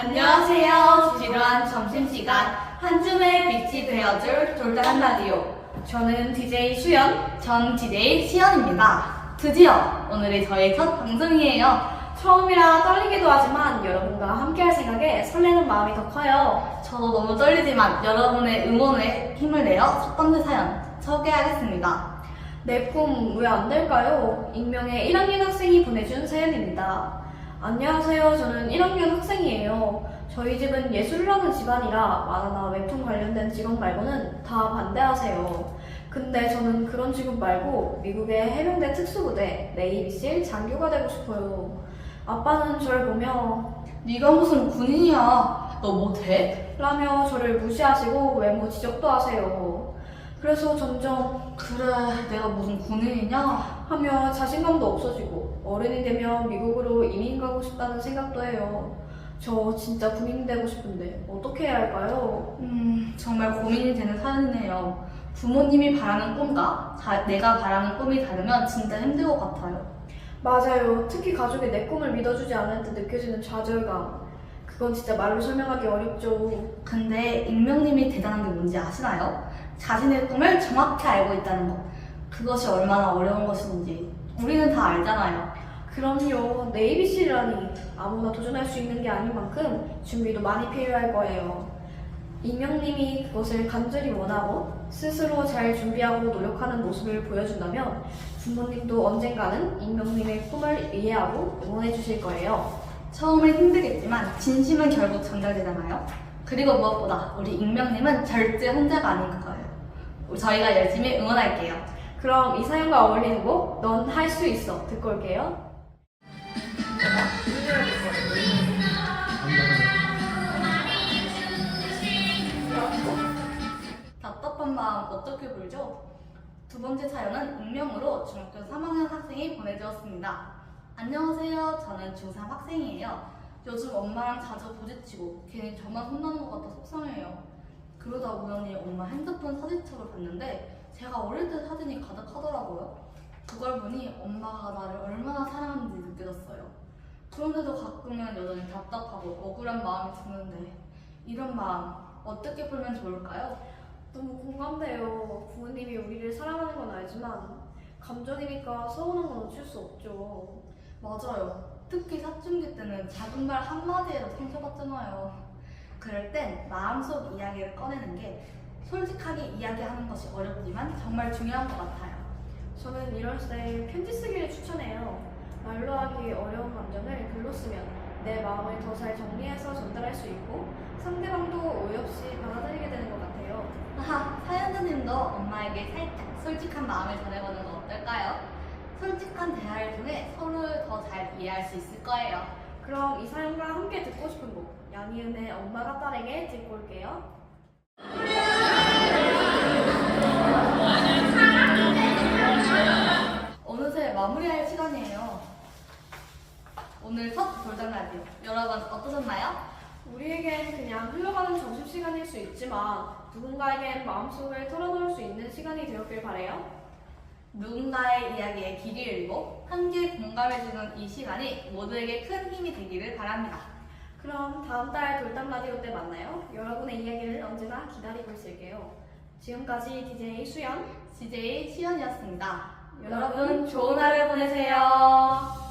안녕하세요. 지루한 점심시간 한 줌의 빛이 되어줄 돌다한 라디오. 저는 DJ 수연, 전 DJ 시연입니다. 드디어 오늘이 저의 첫 방송이에요. 처음이라 떨리기도 하지만 여러분과 함께할 생각에 설레는 마음이 더 커요. 저도 너무 떨리지만 여러분의 응원에 힘을 내어 첫 번째 사연 소개하겠습니다. 내 꿈 왜 안 될까요? 익명의 1학년 학생이 보내준 사연입니다. 안녕하세요. 저는 1학년 학생이에요. 저희 집은 예술을 하는 집안이라 만화나 웹툰 관련된 직업 말고는 다 반대하세요. 근데 저는 그런 직업 말고 미국의 해병대 특수부대 네이비실 장교가 되고 싶어요. 아빠는 저를 보며 네가 무슨 군인이야? 너 뭐 돼? 라며 저를 무시하시고 외모 지적도 하세요. 그래서 점점 그래, 내가 무슨 군인이냐? 하며 자신감도 없어지고 어른이 되면 미국으로 이민 가고 싶다는 생각도 해요. 저 진짜 군인 되고 싶은데 어떻게 해야 할까요? 음, 정말 고민이 되는 사연이네요. 부모님이 바라는 꿈과 자- 내가 바라는 꿈이 다르면 진짜 힘들 것 같아요. 맞아요. 특히 가족이 내 꿈을 믿어주지 않을 때 느껴지는 좌절감. 그건 진짜 말로 설명하기 어렵죠. 근데 익명님이 대단한 게 뭔지 아시나요? 자신의 꿈을 정확히 알고 있다는 것. 그것이 얼마나 어려운 것인지 우리는 다 알잖아요. 그럼요. 네이비실이라니 아무나 도전할 수 있는 게 아닌 만큼 준비도 많이 필요할 거예요. 익명님이 그것을 간절히 원하고 스스로 잘 준비하고 노력하는 모습을 보여준다면 부모님도 언젠가는 익명님의 꿈을 이해하고 응원해 주실 거예요. 처음엔 힘들겠지만 진심은 결국 전달되잖아요. 그리고 무엇보다 우리 익명님은 절대 혼자가 아닌 거예요. 저희가 열심히 응원할게요. 그럼 이 사연과 어울리는 곡 넌 할 수 있어 듣고 올게요. 답답한 마음 어떻게 풀죠? 두 번째 사연은 익명으로 중학교 3학년 학생이 보내주었습니다. 안녕하세요. 저는 중3 학생이에요. 요즘 엄마랑 자주 부딪히고 괜히 저만 혼나는 것 같아 속상해요. 그러다 우연히 엄마 핸드폰 사진첩을 봤는데 제가 어릴 때 사진이 가득하더라고요. 그걸 보니 엄마가 나를 얼마나 사랑하는지 느껴졌어요. 그런데도 가끔은 여전히 답답하고 억울한 마음이 드는데 이런 마음 어떻게 풀면 좋을까요? 너무 공감돼요. 부모님이 우리를 사랑하는 건 알지만 감정이니까 서운한 건 어쩔 수 없죠. 맞아요. 특히 사춘기 때는 작은 말 한마디에도 상처받잖아요. 그럴 땐 마음속 이야기를 꺼내는 게 솔직하게 이야기하는 것이 어렵지만 정말 중요한 것 같아요. 저는 이럴 때 편지 쓰기를 추천해요. 말로 하기 어려운 감정을 글로 쓰면 내 마음을 더 잘 정리해서 전달할 수 있고 상대방도 오해 없이 받아들이게 되는 것 같아요. 하하, 사연자님도 엄마에게 살짝 솔직한 마음을 전해보는 건 어떨까요? 솔직한 대화를 통해 서로를 더 잘 이해할 수 있을 거예요. 그럼 이 사연과 함께 듣고 싶은 곡 양희은의 엄마가 딸에게 듣고 올게요. 오늘 첫 돌장 라디오 여러분 어떠셨나요? 우리에겐 그냥 흘러가는 점심시간일 수 있지만 누군가에겐 마음속을 털어놓을 수 있는 시간이 되었길 바래요. 누군가의 이야기에 귀를 열고 함께 공감해주는 이 시간이 모두에게 큰 힘이 되기를 바랍니다. 그럼 다음 달 돌담 라디오 때 만나요. 여러분의 이야기를 언제나 기다리고 있을게요. 지금까지 DJ 수연, CJ 시연이었습니다. 여러분 좋은 하루 보내세요.